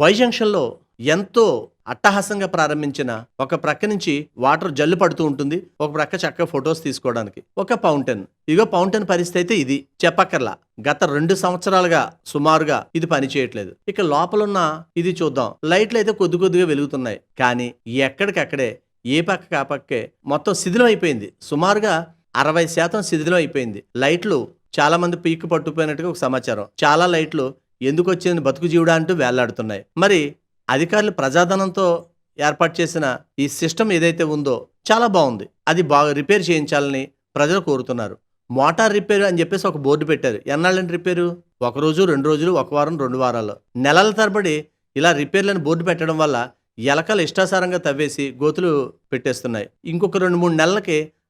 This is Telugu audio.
వై జంక్షన్లో ఎంతో అట్టహాసంగా ప్రారంభించిన ఒక ప్రక్క నుంచి వాటర్ జల్లు పడుతూ ఉంటుంది. ఒక ప్రక్క చక్క ఫొటోస్ తీసుకోవడానికి. ఒక ఫౌంటైన్. ఇగో ఫౌంటైన్ పరిస్థితి అయితే ఇది. చెప్పక్కర్లా. గత రెండు సంవత్సరాలుగా సుమారుగా ఇది పని చేయట్లేదు. ఇక లోపలున్న ఇది చూద్దాం. లైట్లు అయితే కొద్ది కొద్దిగా వెలుగుతున్నాయి. కానీ ఎక్కడికక్కడే ఏ పక్క ఆ పక్కే మొత్తం శిథిలం అయిపోయింది. సుమారుగా అరవై శాతం శిథిలం అయిపోయింది. లైట్లు చాలా మంది పీక్ పట్టుకుపోయినట్టుగా ఒక సమాచారం. చాలా లైట్లు ఎందుకు వచ్చింది బతుకు జీవుడా అంటూ వేలాడుతున్నాయి మరి అధికారులు ప్రజాధనంతో ఏర్పాటు చేసిన ఈ సిస్టమ్ ఏదైతే ఉందో చాలా బాగుంది. అది బాగా రిపేర్ చేయించాలని ప్రజలు కోరుతున్నారు. మోటార్ రిపేర్ అని చెప్పేసి ఒక బోర్డు పెట్టారు. ఎన్నాళ్ళని రిపేరు? ఒక రోజు రెండు రోజులు ఒక వారం రెండు వారాలు. నెలల తరబడి ఇలా రిపేర్లను బోర్డు పెట్టడం వల్ల ఎలకలు ఇష్టాసారంగా తవ్వేసి గోతులు పెట్టేస్తున్నాయి. ఇంకొక రెండు మూడు నెలలకి